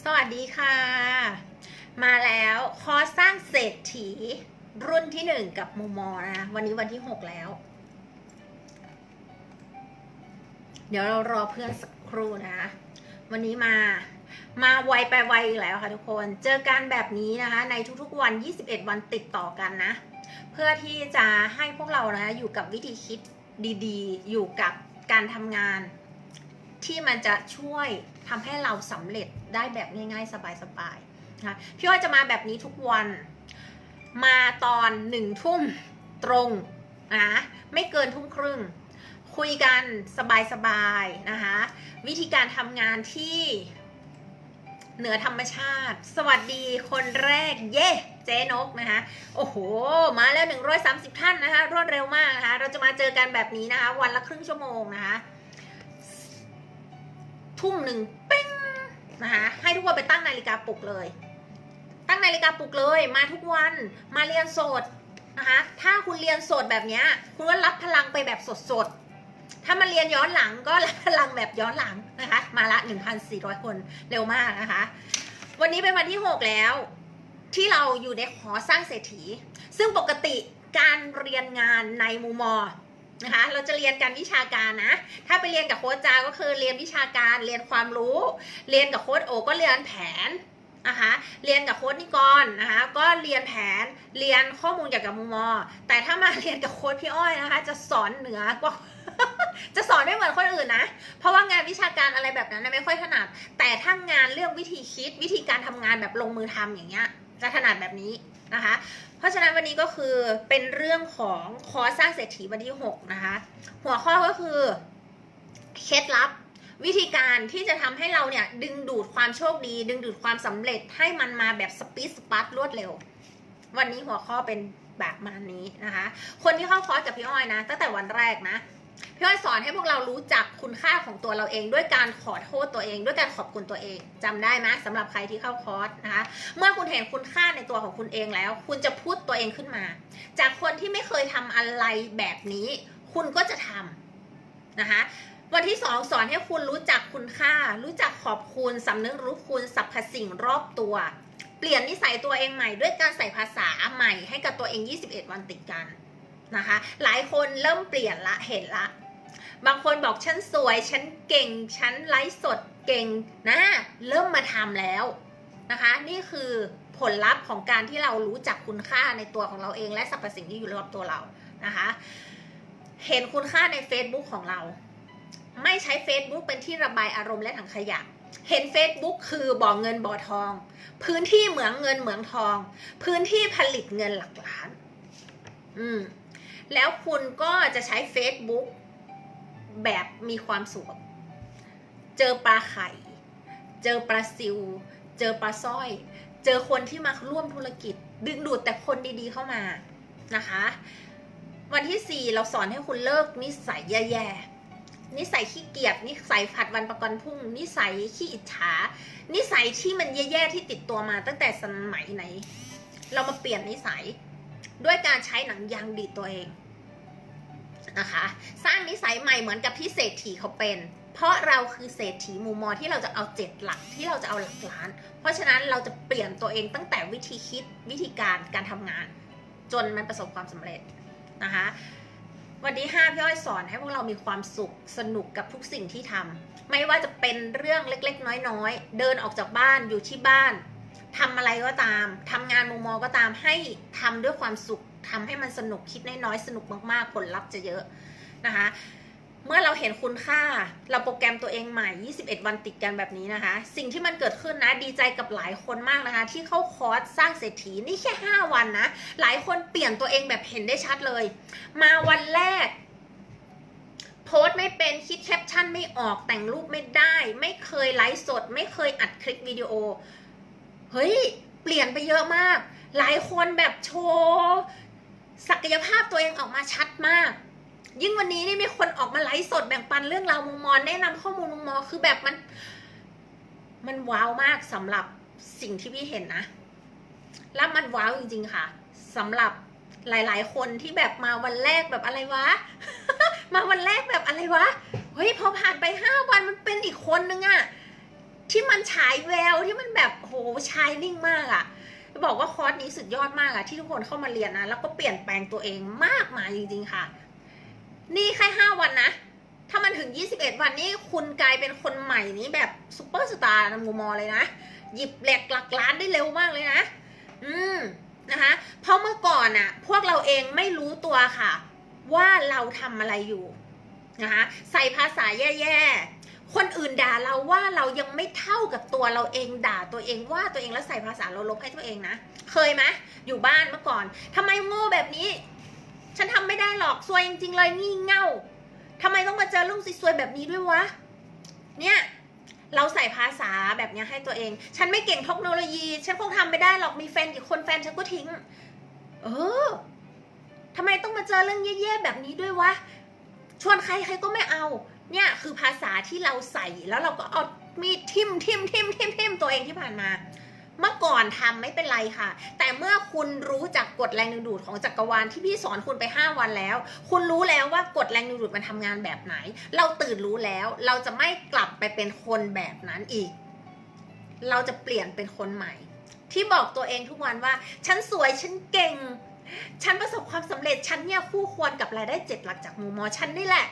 สวัสดีค่ะ มาแล้วคอร์สสร้างเศรษฐีรุ่นที่หนึ่งกับมูมอนะวันนี้วันที่หกแล้ว เดี๋ยวเรารอเพื่อนสักครู่นะ วันนี้มามาไวไปไวอีกแล้วค่ะทุกคน เจอกันแบบนี้นะคะ ในทุกๆวัน 21 วันติดต่อกันนะ เพื่อที่จะให้พวกเรานะอยู่กับวิธีคิดดีๆ อยู่กับการทำงาน ที่มันจะช่วยทำให้เราสำเร็จได้แบบง่ายๆ สบายๆนะคะพี่อ้อยจะมาแบบนี้ทุกวันมาตอนหนึ่งทุ่มตรงนะไม่เกินทุ่มครึ่ง คุยกันสบายๆนะคะวิธีการทำงานที่เหนือธรรมชาติ สวัสดีคนแรกเย่เจ๊นกนะคะ โอ้โห มาแล้ว 130 ท่านนะคะ รวดเร็วมากนะคะ เราจะมาเจอกันแบบนี้นะคะ วันละครึ่งชั่วโมงนะคะ ทุ่มหนึ่งเป้งนะคะให้ทุกคนไปตั้งนาฬิกาปลุกเลย ตั้งนาฬิกาปลุกเลย มาทุกวันมาเรียนสดนะคะถ้าคุณเรียนสดแบบนี้คุณก็รับพลังไปแบบสดๆถ้ามาเรียนย้อนหลังก็รับพลังแบบย้อนหลังนะคะ มาละ 1,400 คนเร็วมากนะคะ วันนี้เป็นวันที่ 6 แล้ว ที่เราอยู่ในหอสร้างเศรษฐี ซึ่งปกติการเรียนงานในมูมอ นะคะ เราจะเรียนการวิชาการนะ ถ้าไปเรียนกับโค้ชจาก็คือเรียนวิชาการ เรียนความรู้ เรียนกับโค้ชโอ ก็เรียนแผนนะคะ เรียนกับโค้ชนิกรนะคะ ก็เรียนแผน เรียนข้อมูลเกี่ยวกับมุมมอแต่ถ้ามาเรียนกับโค้ชพี่อ้อยนะคะ จะสอนเหนือกว่า จะสอนไม่เหมือนคนอื่นนะ เพราะว่างานวิชาการอะไรแบบนั้นนะไม่ค่อยถนัด แต่ถ้างานเรื่องวิธีคิดวิธีการทำงานแบบลงมือทำอย่างเงี้ย จะถนัดแบบนี้ นะคะ เพราะฉะนั้นวันนี้ก็คือเป็นเรื่องของคอร์สสร้างเศรษฐีวันที่ 6 นะคะ หัวข้อก็คือเคล็ดลับวิธีการที่จะทำให้เราเนี่ย ดึงดูดความโชคดี ดึงดูดความสำเร็จให้มันมาแบบสปีดสปาร์ตรวดเร็ว วันนี้หัวข้อเป็นแบบมานี้นะคะ คนที่เข้าคอร์สกับพี่อ้อยนะตั้งแต่วันแรกนะ พี่อ้อยสอนให้พวกเรารู้จักคุณค่าของตัวเราเอง ด้วยการขอโทษตัวเอง ด้วยการขอบคุณตัวเองจำได้ไหมสำหรับใครที่เข้าคอร์สนะคะ เมื่อคุณเห็นคุณค่าในตัวของคุณเองแล้ว คุณจะพูดตัวเองขึ้นมา จากคนที่ไม่เคยทำอะไรแบบนี้ คุณก็จะทำนะคะวันที่สองสอนให้คุณรู้จักคุณค่า รู้จักขอบคุณสำนึกรู้คุณสรรพสิ่งรอบตัว เปลี่ยนนิสัยตัวเองใหม่ ด้วยการใส่ภาษาใหม่ให้กับตัวเอง 21 วันติดกัน นะคะ หลายคนเริ่มเปลี่ยนละเห็นละ บางคนบอกฉันสวย ฉันเก่ง ฉันไลฟ์สดเก่งนะเริ่มมาทำแล้วนะคะ นี่คือผลลัพธ์ของการที่เรารู้จักคุณค่าในตัวของเราเอง และสรรพสิ่งที่อยู่รอบตัวเรานะคะ เห็นคุณค่าใน Facebook ของเรา ไม่ใช้ Facebook เป็นที่ระบายอารมณ์และถังขยะเห็น Facebook คือบ่อเงินบ่อทอง พื้นที่เหมืองเงินเหมืองทอง พื้นที่ผลิตเงินหลักล้าน อืม แล้วคุณก็จะใช้ Facebook แบบมีความสุข เจอปลาไข่ เจอปลาซิว เจอปลาสร้อย เจอคนที่มาร่วมธุรกิจ ดึงดูดแต่คนดีๆเข้ามานะคะ วันที่ 4 เราสอนให้คุณเลิกนิสัยแย่ๆ นิสัยขี้เกียจ นิสัยผัดวันประกันพรุ่ง นิสัยขี้อิจฉา นิสัยที่มันแย่ๆที่ติดตัวมาตั้งแต่สมัยไหน เรามาเปลี่ยนนิสัย ด้วยการใช้หนังยางดีดตัวเองนะคะสร้างนิสัยใหม่เหมือนกับที่เศรษฐีเขาเป็น เพราะเราคือเศรษฐีมูมอที่เราจะเอาเจ็ดหลักที่เราจะเอาหลักล้าน เพราะฉะนั้นเราจะเปลี่ยนตัวเองตั้งแต่วิธีคิดวิธีการการทำงาน จนมันประสบความสำเร็จนะคะวันที่5พี่อ้อยสอนให้พวกเรามีความสุขสนุกกับทุกสิ่งที่ทำไม่ว่าจะเป็นเรื่องเล็กๆ น้อยๆ เดินออกจากบ้านอยู่ที่บ้าน ทำอะไรก็ตามทำงานมุมมองก็ตามให้ทำด้วยความสุขทำให้มันสนุกคิดน้อยๆสนุกมากๆ ผลลัพธ์จะเยอะนะคะเมื่อเราเห็นคุณค่าเราโปรแกรมตัวเองใหม่ 21 วันติดกันแบบนี้นะคะ สิ่งที่มันเกิดขึ้นนะดีใจกับหลายคนมากนะคะ ที่เข้าคอร์สสร้างเศรษฐีนี่แค่ 5 วันนะ หลายคนเปลี่ยนตัวเองแบบเห็นได้ชัดเลย มาวันแรก โพสต์ไม่เป็นคิดแคปชั่นไม่ออกแต่งรูปไม่ได้ ไม่เคยไลฟ์สด ไม่เคยอัดคลิปวิดีโอ เฮ้ย เปลี่ยนไปเยอะมาก หลายคนแบบโชว์ศักยภาพตัวเองออกมาชัดมาก ยิ่งวันนี้นี่มีคนออกมาไลฟ์สดแบ่งปันเรื่องราวมุมมองแนะนำข้อมูลมุมมองคือแบบมัน มันว้าวมากสำหรับสิ่งที่พี่เห็นนะ แล้วมันว้าวจริง ๆ ค่ะสำหรับหลาย ๆ คนที่แบบมาวันแรกแบบอะไรวะ มาวันแรกแบบอะไรวะ เฮ้ยพอผ่านไปห้าวันมันเป็นอีกคนนึงอะ ที่มันฉายแววที่มันแบบโหชายนิ่งมากอะจะบอกว่าคอร์สนี้สุดยอดมากอะที่ทุกคนเข้ามาเรียนนะแล้วก็เปลี่ยนแปลงตัวเองมากมายจริง ๆค่ะ นี่แค่ห้าวันนะ ถ้ามันถึง21วันนี้คุณกลายเป็นคนใหม่นี้แบบซูเปอร์สตาร์นมูมอเลยนะ หยิบแหลกหลักล้านได้เร็วมากเลยนะ อืมนะคะ เพราะเมื่อก่อนอะพวกเราเองไม่รู้ตัวค่ะ ว่าเราทำอะไรอยู่นะคะใส่ภาษาแย่ๆ คนอื่นด่าเราว่าเรายังไม่เท่ากับตัวเราเองด่าตัวเองว่าตัวเองแล้วใส่ภาษาเราลบให้ตัวเองนะ เคยไหมอยู่บ้านเมื่อก่อนทำไมโง่แบบนี้ ฉันทำไม่ได้หรอกซวยจริงๆเลยงี่เง่าทำไมต้องมาเจอเรื่องซวยแบบนี้ด้วยวะ เนี่ยเราใส่ภาษาแบบนี้ให้ตัวเอง ฉันไม่เก่งเทคโนโลยี ฉันคงทำไม่ได้หรอกมีแฟนกี่คนแฟนฉันก็ทิ้ง เออทำไมต้องมาเจอเรื่องแย่ๆแบบนี้ด้วยวะชวนใครใครก็ไม่เอา เนี่ยคือภาษาที่เราใส่แล้วเราก็เอามีดทิมทิมทิมทิมทิมตัวเองที่ผ่านมา เมื่อก่อนทำไม่เป็นไรค่ะ แต่เมื่อคุณรู้จักกฎแรงดึงดูดของจักรวาลที่พี่สอนคุณไป 5 วันแล้ว คุณรู้แล้วว่ากฎแรงดึงดูดมันทำงานแบบไหน เราตื่นรู้แล้ว เราจะไม่กลับไปเป็นคนแบบนั้นอีก เราจะเปลี่ยนเป็นคนใหม่ ที่บอกตัวเองทุกวันว่า ฉันสวยฉันเก่ง ฉันประสบความสำเร็จฉันเนี่ยคู่ควรกับรายได้เจ็ดหลักจากมูมอฉันนี่แหละ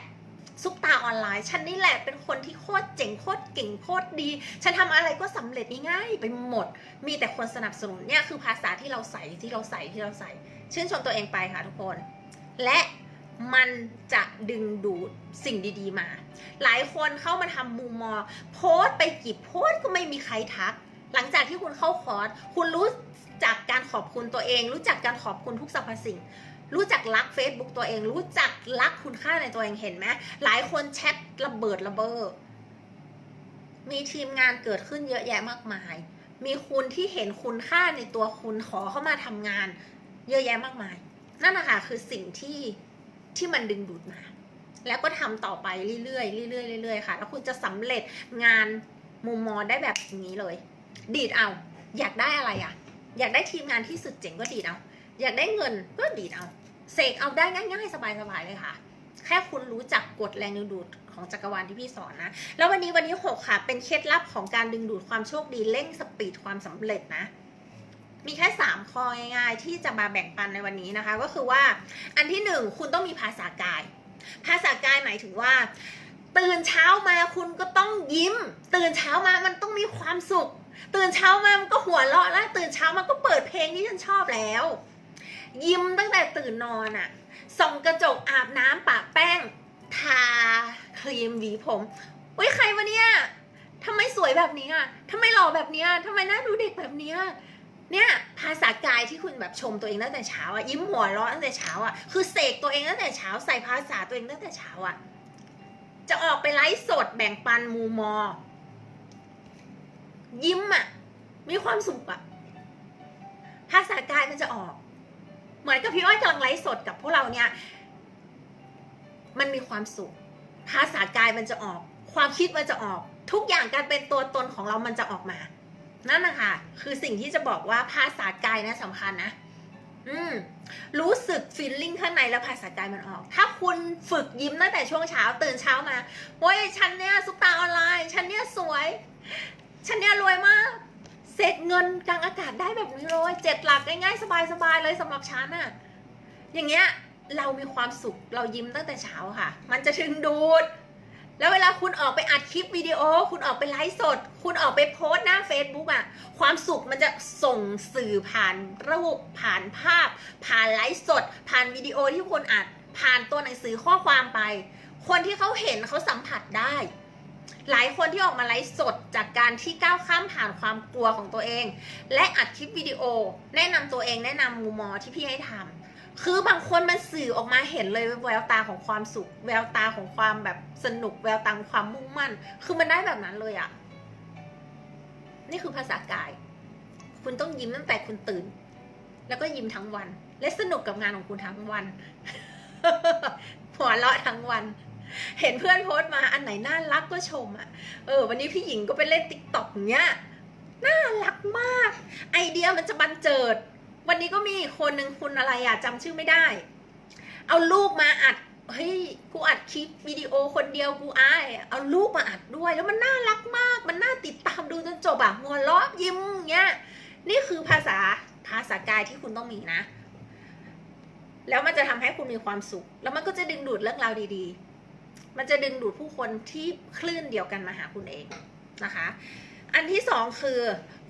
ซุปตาออนไลน์ ฉันนี่แหละเป็นคนที่โคตรเจ๋งโคตรเก่งโคตรดี ฉันทำอะไรก็สำเร็จง่ายไปหมด มีแต่คนสนับสนุนเนี่ยคือภาษาที่เราใส่ที่เราใส่ที่เราใส่ ชื่นชมตัวเองไปค่ะทุกคน และมันจะดึงดูดสิ่งดีๆมา หลายคนเข้ามาทำมูมอ โพสไปกี่โพสก็ไม่มีใครทัก หลังจากที่คุณเข้าคอร์สคุณรู้จักการขอบคุณตัวเอง รู้จักการขอบคุณทุกสรรพสิ่ง รู้จักรัก Facebook ตัวเอง รู้จักรักคุณค่าในตัวเองเห็นไหมหลายคนแชทระเบิดระเบ้อมีทีมงานเกิดขึ้นเยอะแยะมากมาย มีคุณที่เห็นคุณค่าในตัวคุณขอเข้ามาทำงาน เยอะแยะมากมาย นั่นนะคะคือสิ่งที่ที่มันดึงดูดมา แล้วก็ทำต่อไปเรื่อยๆเรื่อยๆเรื่อยๆค่ะ แล้วคุณจะสำเร็จงานมุมมองได้แบบนี้เลย ดีดเอา อยากได้อะไรอะ อยากได้ทีมงานที่สุดเจ๋งก็ดีดเอา อยากได้เงินก็ดีดเอา เสกเอาได้ง่ายๆ สบายๆเลยค่ะ แค่คุณรู้จักกฎแรงดึงดูดของจักรวาลที่พี่สอนนะ แล้ววันนี้วันที่6ค่ะ เป็นเคล็ดลับของการดึงดูดความโชคดีเร่งสปีดความสำเร็จนะ มีแค่3ข้อง่ายๆที่จะมาแบ่งปันในวันนี้นะคะ ก็คือว่าอันที่1คุณต้องมีภาษากาย ภาษากายหมายถึงว่าตื่นเช้ามาคุณก็ต้องยิ้ม ตื่นเช้ามามันต้องมีความสุข ตื่นเช้ามามันก็หัวเราะแล้วตื่นเช้ามาก็เปิดเพลงที่ฉันชอบแล้ว ยิ้มตั้งแต่ตื่นนอนอะส่องกระจกอาบน้ำปะแป้ง ทาครีมหวีผมเฮ้ยใครวะเนี่ยทำไมสวยแบบนี้อะทำไมหล่อแบบเนี้ยทำไมหน้าดูเด็กแบบเนี้ยเนี่ยภาษากายที่คุณแบบชมตัวเองตั้งแต่เช้าอะยิ้มหัวเราะตั้งแต่เช้าอะคือเสกตัวเองตั้งแต่เช้าใส่ภาษาตัวเองตั้งแต่เช้าอะจะออกไปไลฟ์สดแบ่งปันมูมอ ยิ้มอะมีความสุขอะภาษากายมันจะออก เหมือนกับพี่อ้อยกำลังไลฟ์สดกับพวกเราเนี่ย มันมีความสุข ภาษากายมันจะออก ความคิดมันจะออก ทุกอย่างการเป็นตัวตนของเรามันจะออกมา นั่นนะคะ คือสิ่งที่จะบอกว่าภาษากายนะสำคัญนะ อืม รู้สึกฟีลลิ่งข้างในแล้วภาษากายมันออก ถ้าคุณฝึกยิ้มตั้งแต่ช่วงเช้าตื่นเช้ามาโอ้ยฉันเนี่ยซุปตาออนไลน์ ฉันเนี่ยสวย ฉันเนี่ยรวยมาก เสร็จเงินกลางอากาศได้แบบนี้เลยเจ็ดหลักง่ายๆสบายๆเลยสำหรับฉันอะอย่างเงี้ยเรามีความสุขเรายิ้มตั้งแต่เช้าค่ะ มันจะถึงดูด แล้วเวลาคุณออกไปอัดคลิปวิดีโอ คุณออกไปไลฟ์สด คุณออกไปโพสต์หน้า Facebook อะความสุขมันจะส่งสื่อผ่านรูปผ่านภาพ ผ่านไลฟ์สด ผ่านวิดีโอที่คุณอัดผ่านตัวหนังสือข้อความไป คนที่เขาเห็นเขาสัมผัสได้ หลายคนที่ออกมาไลฟ์สดจากการที่ก้าวข้ามผ่านความกลัวของตัวเอง และอัดคลิปวิดีโอ แนะนำตัวเองแนะนำมุมมองที่พี่ให้ทำคือบางคนมันสื่อออกมาเห็นเลยแววตาของความสุข แววตาของความแบบสนุกแววตาของความมุ่งมั่น คือมันได้แบบนั้นเลยอะนี่คือภาษากาย คุณต้องยิ้มตั้งแต่คุณตื่น แล้วก็ยิ้มทั้งวัน และสนุกกับงานของคุณทั้งวันหัวเราะทั้งวัน เห็นเพื่อนโพสต์มาอันไหนน่ารักก็ชมอะ เออ วันนี้พี่หญิงก็ไปเล่นติ๊กต็อกเนี้ย น่ารักมาก ไอเดียมันจะบันเจิด วันนี้ก็มีคนหนึ่งคุณอะไรอะจำชื่อไม่ได้ เอาลูกมาอัด เฮ้ย กูอัดคลิปวิดีโอคนเดียวกูอาย เอาลูกมาอัดด้วย แล้วมันน่ารักมาก มันน่าติดตามดูจนจบอะหัวเราะยิ้มเงี้ย นี่คือภาษาภาษากายที่คุณต้องมีนะแล้วมันจะทำให้คุณมีความสุข แล้วมันก็จะดึงดูดเรื่องราวดีๆ มันจะดึงดูดผู้คนที่คลื่นเดียวกันมาหาคุณเองนะคะ อันที่สองคือ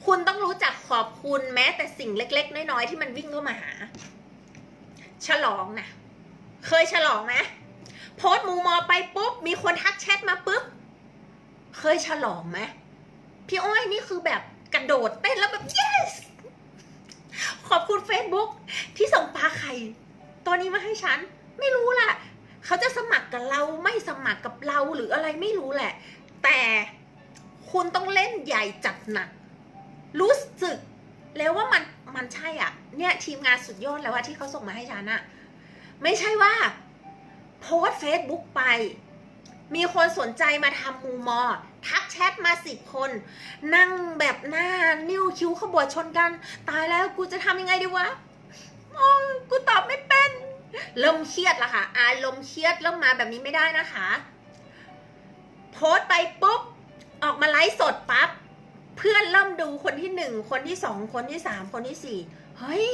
คุณต้องรู้จักขอบคุณแม้แต่สิ่งเล็ก ๆ น้อยๆที่มันวิ่งเข้ามาหา ฉลองนะเคยฉลองไหมโพสต์มูมอไปปุ๊บมีคนทักแชทมาปุ๊บเคยฉลองไหมพี่อ้อยนี่คือแบบกระโดดเต้นแล้วแบบ yes ขอบคุณ Facebook ที่ส่งปลาไข่ตัวนี้มาให้ฉัน ไม่รู้แหละ เขาจะสมัครกับเราไม่สมัครกับเราหรืออะไรไม่รู้แหละ แต่คุณต้องเล่นใหญ่จัดหนัก รู้สึกแล้วว่ามันมันใช่อะ เนี่ยทีมงานสุดยอดแล้วว่าที่เขาส่งมาให้ฉันอะไม่ใช่ว่า โพสเฟซบุ๊กไป มีคนสนใจมาทำมูมอ ทักแชทมาสิบคน นั่งแบบหน้า นิ้วคิ้วขบวดชนกัน ตายแล้วกูจะทำยังไงดีวะโอ้กูตอบไม่เป็น เริ่มเครียดละค่ะ อารมณ์เครียดเริ่มมาแบบนี้ไม่ได้นะคะ โพสต์ไปปุ๊บ ออกมาไลฟ์สดปั๊บ เพื่อนเริ่มดูคนที่หนึ่ง คนที่สอง คนที่สาม คนที่สี่ เฮ้ย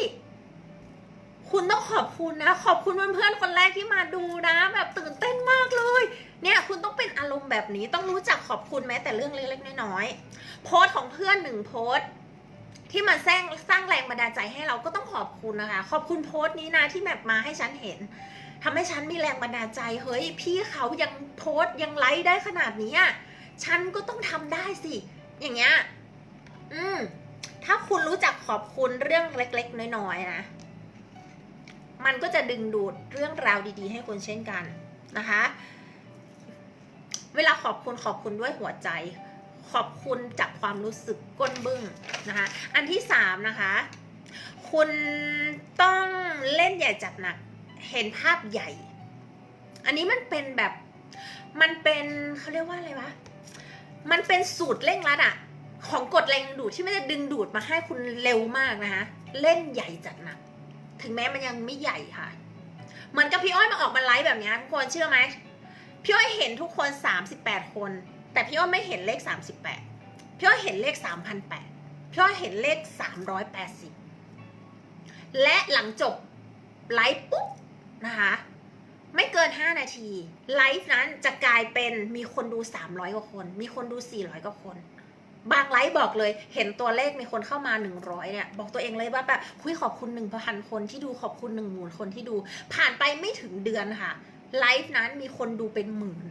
คุณต้องขอบคุณนะ ขอบคุณเพื่อนๆคนแรกที่มาดูนะ แบบตื่นเต้นมากเลย เนี่ยคุณต้องเป็นอารมณ์แบบนี้ ต้องรู้จักขอบคุณแม้แต่เรื่องเล็กๆน้อยๆ โพสต์ของเพื่อนหนึ่งโพสต์ ที่มาสร้างสร้างแรงบันดาลใจให้เราก็ต้องขอบคุณนะคะ ขอบคุณโพสต์นี้นะที่แบบมาให้ฉันเห็นทำให้ฉันมีแรงบันดาลใจเฮ้ยพี่เขายังโพสต์ยังไลค์ได้ขนาดนี้อะฉันก็ต้องทำได้สิ อย่างเงี้ยอืมถ้าคุณรู้จักขอบคุณเรื่องเล็ก ๆ น้อยๆนะมันก็จะดึงดูดเรื่องราวดีๆ ให้คุณเช่นกันนะคะ เวลาขอบคุณขอบคุณด้วยหัวใจ ขอบคุณจากความรู้สึกก้นบึ้งนะคะ อันที่สามนะคะ คุณต้องเล่นใหญ่จัดหนัก เห็นภาพใหญ่ อันนี้มันเป็นแบบ มันเป็นเขาเรียกว่าอะไรวะ มันเป็นสูตรเร่งรัดอะของกฎแรงดูดที่ไมันจะดึงดูดมาให้คุณเร็วมากนะคะเล่นใหญ่จัดหนัก ถึงแม้มันยังไม่ใหญ่ค่ะ เหมือนกับพี่อ้อยมาออกมาไลฟ์แบบนี้ทุกคนเชื่อไหมพี่อ้อยเห็นทุกคน 38 คน แต่พี่อ้อไม่เห็นเลข 38 พี่อ้อเห็นเลข 3,008 พี่อ้อเห็นเลข 380 และหลังจบไลฟ์ปุ๊บนะคะ ไม่เกิน 5 นาที ไลฟ์นั้นจะกลายเป็นมีคนดู 300 กว่าคน มีคนดู 400 กว่าคนบางไลฟ์บอกเลยเห็นตัวเลขมีคนเข้ามา 100เนี่ยบอกตัวเองเลยว่าแบบคุยขอบคุณ1,000คนที่ดูขอบคุณ1 0,000คนที่ดู ผ่านไปไม่ถึงเดือนค่ะไลฟ์นั้นมีคนดูเป็นหมื่น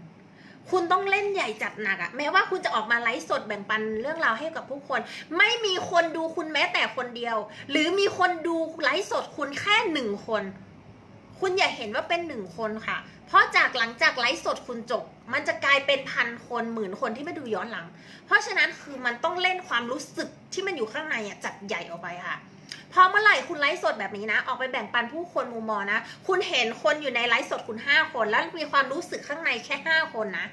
คุณต้องเล่นใหญ่จัดหนักอะแม้ว่าคุณจะออกมาไลฟ์สดแบ่งปันเรื่องราวให้กับผู้คน ไม่มีคนดูคุณแม้แต่คนเดียว หรือมีคนดูไลฟ์สดคุณแค่หนึ่งคน คุณอย่าเห็นว่าเป็นหนึ่งคนค่ะ เพราะจากหลังจากไลฟ์สดคุณจบ มันจะกลายเป็นพันคนหมื่นคนที่มาดูย้อนหลัง เพราะฉะนั้นคือมันต้องเล่นความรู้สึกที่มันอยู่ข้างในอะจัดใหญ่ออกไปค่ะ พอเมื่อไหร่คุณไลฟ์สดแบบนี้นะ ออกไปแบ่งปันผู้คนมุมมองนะ คุณเห็นคนอยู่ในไลฟ์สดคุณห้าคน แล้วมีความรู้สึกข้างในแค่ห้าคนนะ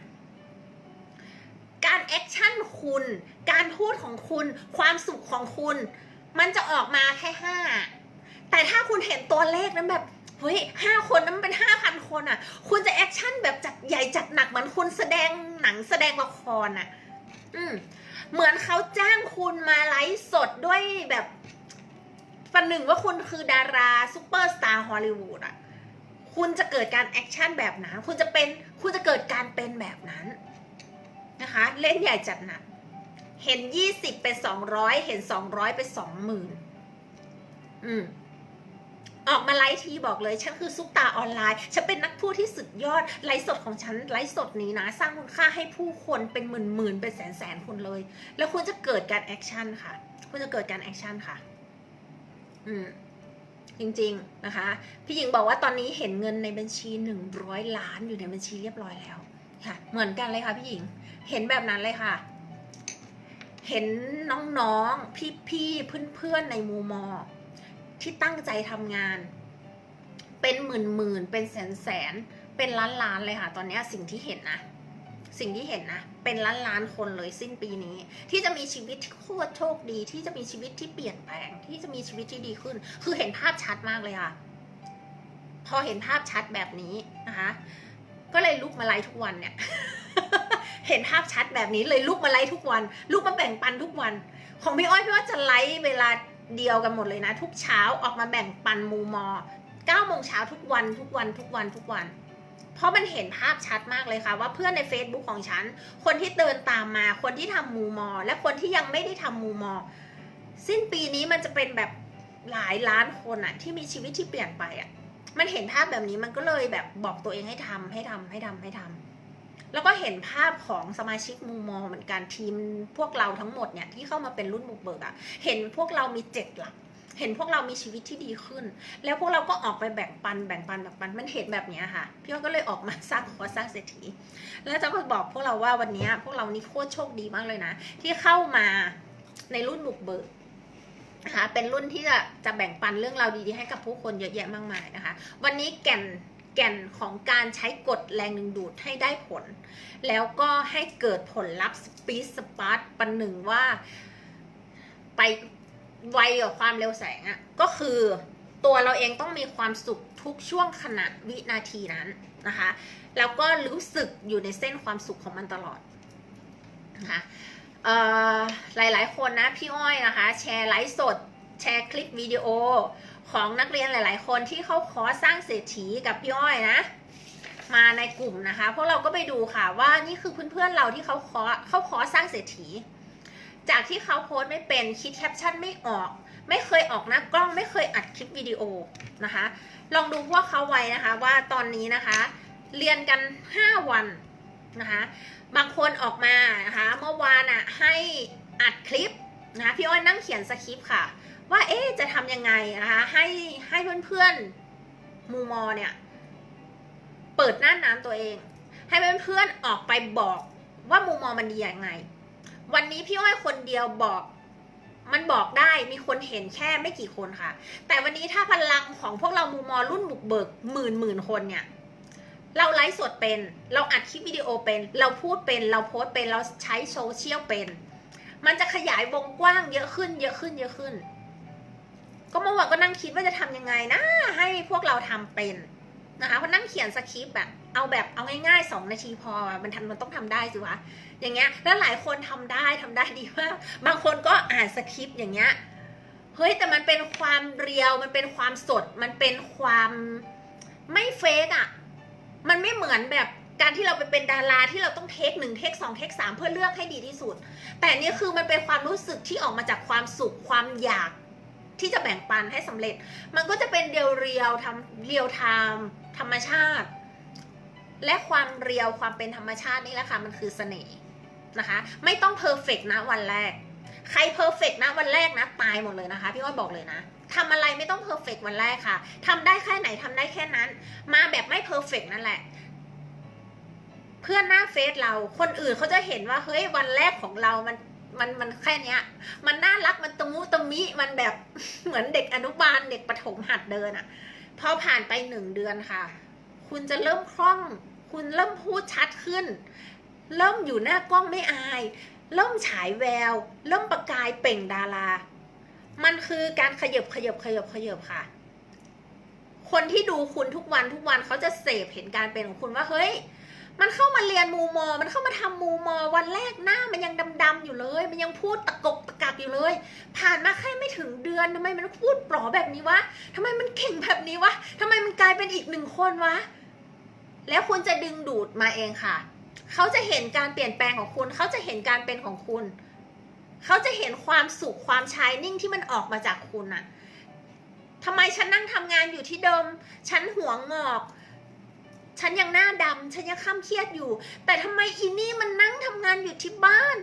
การแอคชั่นคุณ การพูดของคุณ ความสุขของคุณ มันจะออกมาแค่ห้าแต่ถ้าคุณเห็นตัวเลขนั้นแบบเฮ้ยห้าคนนั้นมันเป็นห้าพันคนอะ คุณจะแอคชั่นแบบจัดใหญ่จัดหนักเหมือนคุณแสดงหนังแสดงละครอะ อืมเหมือนเขาจ้างคุณมาไลฟ์สดด้วยแบบ ประหนึ่งว่าคุณคือดาราซูเปอร์สตาร์ฮอลลีวูดอะ คุณจะเกิดการแอคชั่นแบบนั้น คุณจะเป็น คุณจะเกิดการเป็นแบบนั้นนะคะ เล่นใหญ่จัดหนัก เห็นยี่สิบเป็นสองร้อยเห็นสองร้อยเป็นสองหมื่นอืมออกมาไลฟ์ทีบอกเลยฉันคือซุปตาออนไลน์ ฉันเป็นนักพูดที่สุดยอดไลฟ์สดของฉันไลฟ์สดนี้นะ สร้างคุณค่าให้ผู้คนเป็นหมื่นหมื่นๆเป็นแสนแสนๆคนเลย แล้วคุณจะเกิดการแอคชั่นค่ะ คุณจะเกิดการแอคชั่นค่ะ อืมจริงๆนะคะ พี่หญิงบอกว่าตอนนี้เห็นเงินในบัญชีหนึ่งร้อยล้านอยู่ในบัญชีเรียบร้อยแล้วค่ะ เหมือนกันเลยค่ะพี่หญิง เห็นแบบนั้นเลยค่ะ เห็นน้องๆ พี่ๆ เพื่อนๆ ในมูมอ ที่ตั้งใจทำงาน เป็นหมื่นๆ เป็นแสนๆ เป็นล้านๆ เลยค่ะ ตอนนี้สิ่งที่เห็นนะ สิ่งที่เห็นนะ เป็นล้านล้านคนเลยสิ้นปีนี้ ที่จะมีชีวิตที่โคตรโชคดี ที่จะมีชีวิตที่เปลี่ยนแปลง ที่จะมีชีวิตที่ดีขึ้น คือเห็นภาพชัดมากเลยค่ะ พอเห็นภาพชัดแบบนี้นะคะ ก็เลยลุกมาไลฟ์ทุกวันเนี่ย เห็นภาพชัดแบบนี้เลยลุกมาไลฟ์ทุกวัน ลุกมาแบ่งปันทุกวัน ของพี่อ้อยพี่ว่าจะไลฟ์เวลาเดียวกันหมดเลยนะ ทุกเช้าออกมาแบ่งปันมูมอ9โมงเช้าทุกวันทุกวันทุกวันทุกวัน เพราะมันเห็นภาพชัดมากเลยค่ะ ว่าเพื่อนใน Facebook ของฉัน คนที่เดินตามมา คนที่ทำมูมอ และคนที่ยังไม่ได้ทำมูมอ สิ้นปีนี้มันจะเป็นแบบหลายล้านคนอะที่มีชีวิตที่เปลี่ยนไปอะมันเห็นภาพแบบนี้มันก็เลยแบบบอกตัวเองให้ทำให้ทำให้ทำให้ทำแล้วก็เห็นภาพของสมาชิกมูมอเหมือนกันทีมพวกเราทั้งหมดเนี่ยที่เข้ามาเป็นรุ่นบุกเบิกอะเห็นพวกเรามีเจ็ดหลัก เห็นพวกเรามีชีวิตที่ดีขึ้น แล้วพวกเราก็ออกไปแบ่งปันแบ่งปันแบ่งปันมันเห็นแบบนี้ค่ะพี่อ้อยก็เลยออกมาสร้างคอร์สสร้างเศรษฐี แล้วจะมาบอกพวกเราว่าวันนี้พวกเรานี่โคตรโชคดีมากเลยนะ ที่เข้ามาในรุ่นบุกเบิกนะคะเป็นรุ่นที่จะจะแบ่งปันเรื่องราวดีๆให้กับผู้คนเยอะแยะมากมายนะคะ วันนี้แก่นแก่นของการใช้กฎแรงดึงดูดให้ได้ผล แล้วก็ให้เกิดผลลัพธ์สปีดสปาร์ตปันหนึ่งว่าไป ไวกว่าความเร็วแสงอะ่ะก็คือตัวเราเองต้องมีความสุขทุกช่วงขณะวินาทีนั้นนะคะ แล้วก็รู้สึกอยู่ในเส้นความสุขของมันตลอดนะคะหลายๆ คนนะพี่อ้อยนะคะ แชร์ไลฟ์สด แชร์คลิปวิดีโอของนักเรียนหลาย ๆ คนที่เขาคอสร้างเศรษฐีกับพี่อ้อยนะ มาในกลุ่มนะคะ เพวกเราก็ไปดูค่ะว่านี่คือเพื่อนๆเราที่เขาคอเขาคอสร้างเศรษฐี จากที่เขาโพสไม่เป็นคิดแคปชั่นไม่ออก ไม่เคยออกหน้ากล้องไม่เคยอัดคลิปวิดีโอนะคะ ลองดูพวกเขาไว้นะคะว่าตอนนี้นะคะ เรียนกัน 5 วันนะคะ บางคนออกมานะคะเมื่อวานอะให้อัดคลิปนะคะพี่อ้อยนั่งเขียนสคริปต์ค่ะ ว่าเอ๊จะทำยังไงนะคะให้ให้เพื่อนๆมูมอเนี่ยเปิดหน้าน้ำตัวเอง ให้เพื่อนๆออกไปบอกว่ามูมอมันดียังไง วันนี้พี่อ้อยคนเดียวบอก มันบอกได้มีคนเห็นแค่ไม่กี่คนค่ะ แต่วันนี้ถ้าพลังของพวกเรามูมอรุ่นบุกเบิกหมื่นหมื่นคนเนี่ยเราไลฟ์สดเป็น เราอัดคลิปวิดีโอเป็น เราพูดเป็น เราโพสเป็น เราใช้โซเชียลเป็น มันจะขยายวงกว้างเยอะขึ้น เยอะขึ้น เยอะขึ้น ก็เมื่อวานก็นั่งคิดว่าจะทำยังไงนะ ให้พวกเราทำเป็นนะคะพนั่งเขียนสคริปต์แบบ เอาแบบเอาง่ายๆสองนาทีพอมันทำมันต้องทำได้สิวะอย่างเงี้ยแล้วหลายคนทำได้ทำได้ดีมากบางคนก็อ่านสคริปต์อย่างเงี้ยเฮ้ยแต่มันเป็นความเรียวมันเป็นความสดมันเป็นความไม่เฟกอะมันไม่เหมือนแบบการที่เราไปเป็นดาราที่เราต้องเทคหนึ่งเทคสองเทคสามเพื่อเลือกให้ดีที่สุด แต่นี่คือมันเป็นความรู้สึกที่ออกมาจากความสุขความอยากที่จะแบ่งปันให้สำเร็จ มันก็จะเป็นเรียวเรียวทำเรียวไทม์ธรรมชาติ และความเรียวความเป็นธรรมชาตินี่แหละค่ะมันคือเสน่ห์นะคะ ไม่ต้องเพอร์เฟกนะวันแรก ใครเพอร์เฟกนะวันแรกนะตายหมดเลยนะคะ พี่อ้อยบอกเลยนะทำอะไรไม่ต้องเพอร์เฟกวันแรกค่ะทำได้แค่ไหนทำได้แค่นั้น มาแบบไม่เพอร์เฟกนั่นแหละเพื่อนหน้าเฟซเราคนอื่นเขาจะเห็นว่าเฮ้ยวันแรกของเรามันมันมันแค่เนี้ย มันน่ารักมันตะมุตะมิมันแบบเหมือนเด็กอนุบาลเด็กประถมหัดเดินอะ่ะพอผ่านไปหนึ่งเดือนค่ะ คุณจะเริ่มคล่อง คุณเริ่มพูดชัดขึ้น เริ่มอยู่หน้ากล้องไม่อาย เริ่มฉายแวว เริ่มประกายเปล่งดารา มันคือการขยบขยบขยบขยบค่ะ คนที่ดูคุณทุกวันทุกวันเขาจะเสพเห็นการเป็นของคุณว่าเฮ้ยมันเข้ามาเรียนมูมอ มันเข้ามาทำมูมอ วันแรกหน้ามันยังดำๆอยู่เลย มันยังพูดตะกกตะกักอยู่เลย ผ่านมาแค่ไม่ถึงเดือนทำไมมันพูดปลอแบบนี้วะทำไมมันเก่งแบบนี้วะทำไมมันกลายเป็นอีกหนึ่งคนวะ แล้วคุณจะดึงดูดมาเองค่ะ เขาจะเห็นการเปลี่ยนแปลงของคุณ เขาจะเห็นการเป็นของคุณ เขาจะเห็นความสุขความชายนิ่งที่มันออกมาจากคุณอะทำไมฉันนั่งทำงานอยู่ที่เดิม ฉันหัวงอก ฉันยังหน้าดำ ฉันยังข้ามเครียดอยู่ แต่ทำไมอีนี่มันนั่งทำงานอยู่ที่บ้าน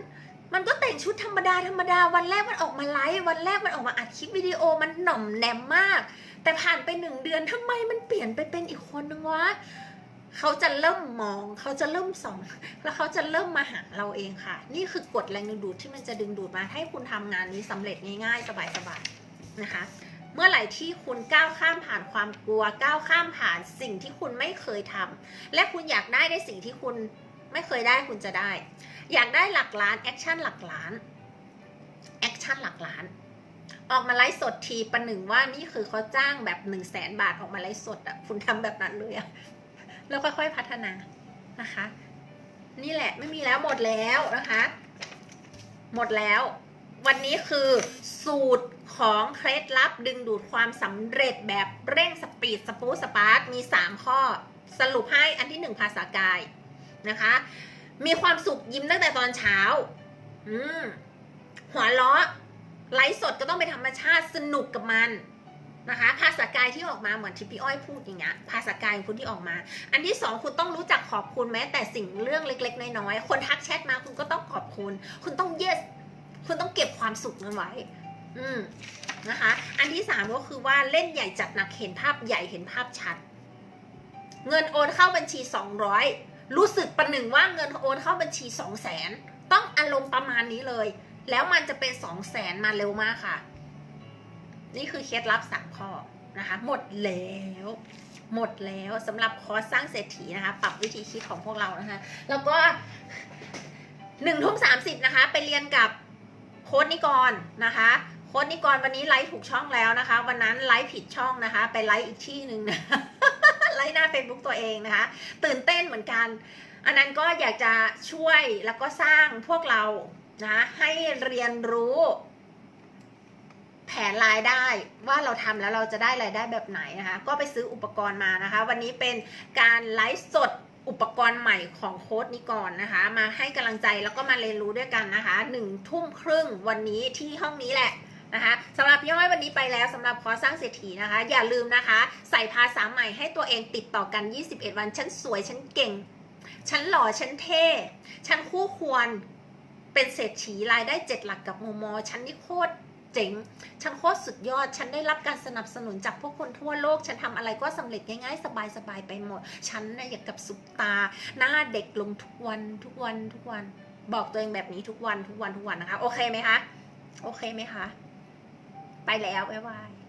มันก็แต่งชุดธรรมดาธรรมดา วันแรกมันออกมาไลฟ์ วันแรกมันออกมาอัดคลิปวิดีโอ มันหน่อมแนมมาก แต่ผ่านไปหนึ่งเดือนทำไมมันเปลี่ยนไปเป็นอีกคนนึงวะ เขาจะเริ่มมอง เขาจะเริ่มส่อง แล้วเขาจะเริ่มมาหาเราเองค่ะ นี่คือกฎแรงดึงดูดที่มันจะดึงดูดมาให้คุณทำงานนี้สำเร็จง่ายๆ สบายๆนะคะ เมื่อไหร่ที่คุณก้าวข้ามผ่านความกลัว ก้าวข้ามผ่านสิ่งที่คุณไม่เคยทำและคุณอยากได้ในสิ่งที่คุณไม่เคยได้คุณจะได้ อยากได้หลักล้านแอคชั่นหลักล้านแอคชั่นหลักล้าน ออกมาไลฟ์สดทีประหนึ่งว่านี่คือเขาจ้างแบบหนึ่งแสนบาทออกมาไลฟ์สดอะคุณทำแบบนั้นเลยอะ แล้วค่อยๆพัฒนานะคะ นี่แหละไม่มีแล้วหมดแล้วนะคะ หมดแล้ว วันนี้คือสูตรของเคล็ดลับดึงดูดความสำเร็จแบบเร่งสปีดสปูสปาร์ตมี 3 ข้อสรุปให้อันที่ 1 ภาษากายนะคะ มีความสุขยิ้มตั้งแต่ตอนเช้า อืมหัวเราะไลฟ์สดก็ต้องเป็นธรรมชาติสนุกกับมัน นะคะภาษากายที่ออกมาเหมือนที่พี่อ้อยพูดอย่างเงี้ยภาษากายของคุณที่ออกมา อันที่สองคุณต้องรู้จักขอบคุณแม้แต่สิ่งเรื่องเล็ก ๆ น้อยๆคนทักแชทมาคุณก็ต้องขอบคุณ คุณต้อง yes คุณต้องเก็บความสุขนั้นไว้ อืมนะคะ อันที่สามก็คือว่าเล่นใหญ่จัดหนักเห็นภาพใหญ่เห็นภาพชัด เงินโอนเข้าบัญชีสองร้อยรู้สึกประหนึ่งว่าเงินโอนเข้าบัญชีสองแสนต้องอารมณ์ประมาณนี้เลย แล้วมันจะเป็นสองแสนมาเร็วมากค่ะ นี่คือเคล็ดลับสามข้อนะคะหมดแล้วหมดแล้วสำหรับคอร์สสร้างเศรษฐีนะคะ ปรับวิธีคิดของพวกเรานะคะ แล้วก็หนึ่งทุ่มสามสิบนะคะ ไปเรียนกับโค้ดนิกรนะคะโค้ดนิกรวันนี้ไลฟ์ถูกช่องแล้วนะคะ วันนั้นไลฟ์ผิดช่องนะคะ ไปไลฟ์อีกที่หนึ่งนะไลฟ์หน้า Facebook ตัวเองนะคะ ตื่นเต้นเหมือนกัน อันนั้นก็อยากจะช่วยแล้วก็สร้างพวกเรานะให้เรียนรู้ แผนรายได้ว่าเราทำแล้วเราจะได้รายได้แบบไหนนะคะ ก็ไปซื้ออุปกรณ์มานะคะ วันนี้เป็นการไลฟ์สดอุปกรณ์ใหม่ของโค้ดนิกรนนะคะ มาให้กำลังใจแล้วก็มาเรียนรู้ด้วยกันนะคะหนึ่งทุ่มครึ่งวันนี้ที่ห้องนี้แหละนะคะสำหรับย่อยวันนี้ไปแล้วสำหรับคอสสร้างเศรษฐีนะคะ อย่าลืมนะคะ ใส่ภาษาใหม่ให้ตัวเองติดต่อกัน 21 วันฉันสวยฉันเก่งฉันหล่อฉันเท่ฉันคู่ควรเป็นเศรษฐีรายได้เจ็ดหลักกับโมโมฉันนี่โคตร เจ๋ง ฉันโคตรสุดยอด ฉันได้รับการสนับสนุนจากพวกคนทั่วโลก ฉันทำอะไรก็สำเร็จง่ายๆ สบายๆไปหมด ฉันนะ่ะอยากกับสุปตา หน้าเด็กลงทุกวันทุกวันทุกวัน บอกตัวเองแบบนี้ทุกวันทุกวันทุกวันนะคะ โอเคไหมคะ โอเคไหมคะ ไปแล้วบ๊ายบาย